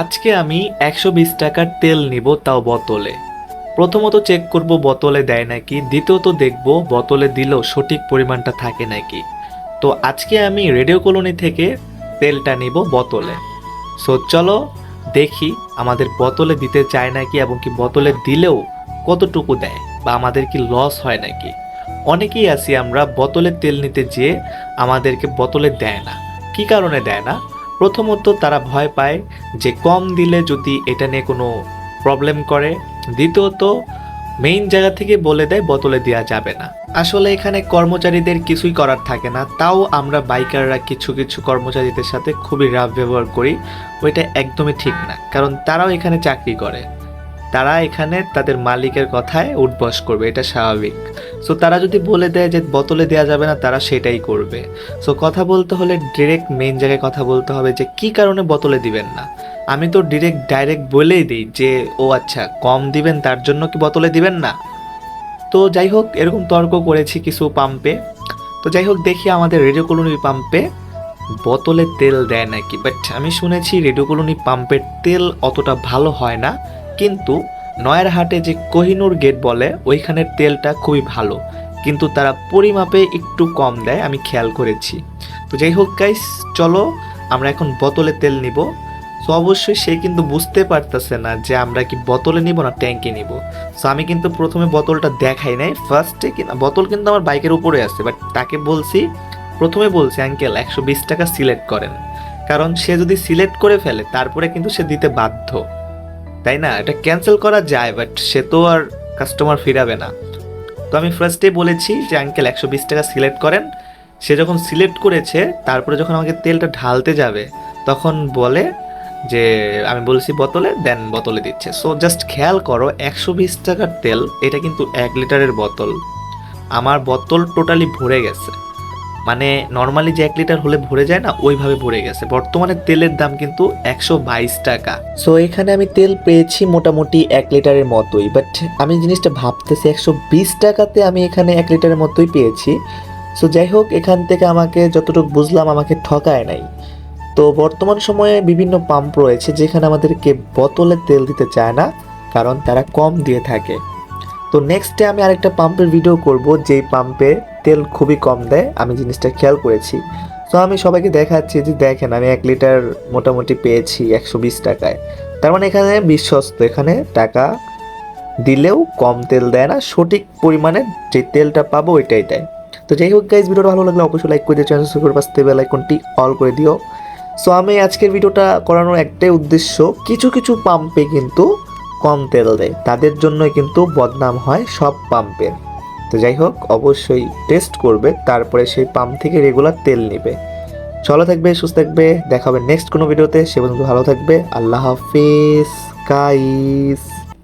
আজকে আমি একশো বিশ টাকার তেল নিব তাও বোতলে। প্রথমত চেক করব বোতলে দেয় নাকি, দ্বিতীয়ত দেখব বোতলে দিলেও সঠিক পরিমাণটা থাকে নাকি। তো আজকে আমি রেডিও কলোনি থেকে তেলটা নিব বোতলে। সো চলো দেখি আমাদের বোতলে দিতে চায় নাকি এবং কি বোতলে দিলেও কতটুকু দেয় বা আমাদের কি লস হয় নাকি। অনেকেই আছি আমরা বোতলে তেল নিতে যেয়ে আমাদেরকে বোতলে দেয় না। কি কারণে দেয় না? প্রথমত তারা ভয় পায় যে কম দিলে যদি এটা নিয়ে কোনো প্রবলেম করে। দ্বিতীয়ত মেইন জায়গা থেকে বলে দেয়, বোতলে দেওয়া যাবে না। আসলে এখানে কর্মচারীদের কিছুই করার থাকে না। তাও আমরা বাইকাররা কিছু কিছু কর্মচারীদের সাথে খুবই রাফ ব্যবহার করি। ওইটা একদমই ঠিক না। কারণ তারাও এখানে চাকরি করে। তারা এখানে তাদের মালিকের কথায় উঠবস করবে, এটা স্বাভাবিক। সো তারা যদি বলে দেয় যে বোতলে দেওয়া যাবে না, তারা সেটাই করবে। সো কথা বলতে হলে ডিরেক্ট মেন জায়গায় কথা বলতে হবে যে কি কারণে বোতলে দিবেন না? আমি তো ডিরেক্ট ডাইরেক্ট বলেই দিই যে, ও আচ্ছা কম দিবেন, তার জন্য কি বোতলে দিবেন না? তো যাই হোক, এরকম তর্ক করেছি কিছু পাম্পে তো যাই হোক, দেখি আমাদের রেডিও কলোনি পাম্পে বোতলে তেল দেয় নাকি। বাট আমি শুনেছি রেডিও কলোনি পাম্পের তেল অতটা ভালো হয় না। কিন্তু নয়ার হাটে যে কোহিনুর গেট বলে, ওইখানের তেলটা খুবই ভালো। কিন্তু তারা পরিমাপে একটু কম দেয়, আমি খেয়াল করেছি। তো যাই হোক গাইস চলো, আমরা এখন বোতলে তেল নিব। সো অবশ্যই সে কিন্তু বুঝতে পারতেছে না যে আমরা কি বোতলে নিব না ট্যাঙ্কে নিব। সো আমি কিন্তু প্রথমে বোতলটা দেখাই নাই। ফার্স্টে কিনা বোতল কিন্তু আমার বাইকের উপরে আছে বাট তাকে বলছি, প্রথমে বলছি আঙ্কেল একশো বিশ টাকা সিলেক্ট করেন। কারণ সে যদি সিলেক্ট করে ফেলে, তারপরে কিন্তু সে দিতে বাধ্য। তাই না? এটা ক্যান্সেল করা যায় বাট সে তো আর কাস্টমার ফিরাবে না। তো আমি ফার্স্টে বলেছি যে আঙ্কেল একশো বিশ টাকা সিলেক্ট করেন। সে যখন সিলেক্ট করেছে, তারপরে যখন আমাকে তেলটা ঢালতে যাবে, তখন বলে যে, আমি বলছি বোতলে, দেন বোতলে দিচ্ছে। সো জাস্ট খেয়াল করো, একশো বিশ টাকার তেল, এটা কিন্তু এক লিটারের বোতল। আমার বোতল টোটালি ভরে গেছে। মানে নর্মালি যে এক লিটার হলে ভরে যায় না, ওইভাবে ভরে গেছে। বর্তমানে তেলের দাম কিন্তু একশো বাইশ টাকা। সো এখানে আমি তেল পেয়েছি মোটামুটি এক লিটারের মতোই বাট আমি জিনিসটা ভাবতেছি, একশো বিশ টাকাতে আমি এখানে এক লিটারের মতোই পেয়েছি। সো যাই হোক, এখান থেকে আমাকে যতটুকু বুঝলাম, আমাকে ঠকায় নাই। তো, বর্তমান সময়ে বিভিন্ন পাম্প রয়েছে, যেখানে আমাদেরকে বোতলে তেল দিতে চায় না, কারণ তারা কম দিয়ে থাকে। তো নেক্সটে আমি আরেকটা পাম্পের ভিডিও করব, যেই পাম্পে তেল খুবই কম দেয়, আমি জিনিসটা খেয়াল করেছি। তো আমি সবাইকে দেখাচ্ছি যে দেখেন, আমি এক লিটার মোটামুটি পেয়েছি একশো বিশ টাকায়। তার মানে এখানে বিশ্বস্ত, এখানে টাকা দিলেও কম তেল দেয় না, সঠিক পরিমাণে যে তেলটা পাবো ওইটাই দেয়। তো যাই হোক গাইজ ভিডিওটা ভালো লাগলে অবশ্যই লাইক করে দিও চ্যানেল সাবস্ক্রাইব পাশে বেল আইকনটি অল করে দিও। সো আমি আজকের ভিডিওটা করানোর একটাই উদ্দেশ্য, কিছু কিছু পাম্পে কিন্তু কম তেল দেয়। তাদের জন্যই কিন্তু বদনাম হয় সব পাম্পের তো যাই হোক, অবশ্যই টেস্ট করবে, তারপরে সেই পাম্প থেকে রেগুলার তেল নেবে। চলো থাকবে, সুস্থ থাকবে, দেখা হবে নেক্সট কোনো ভিডিওতে সে পর্যন্ত ভালো থাকবে। আল্লাহ হাফিজ গাইস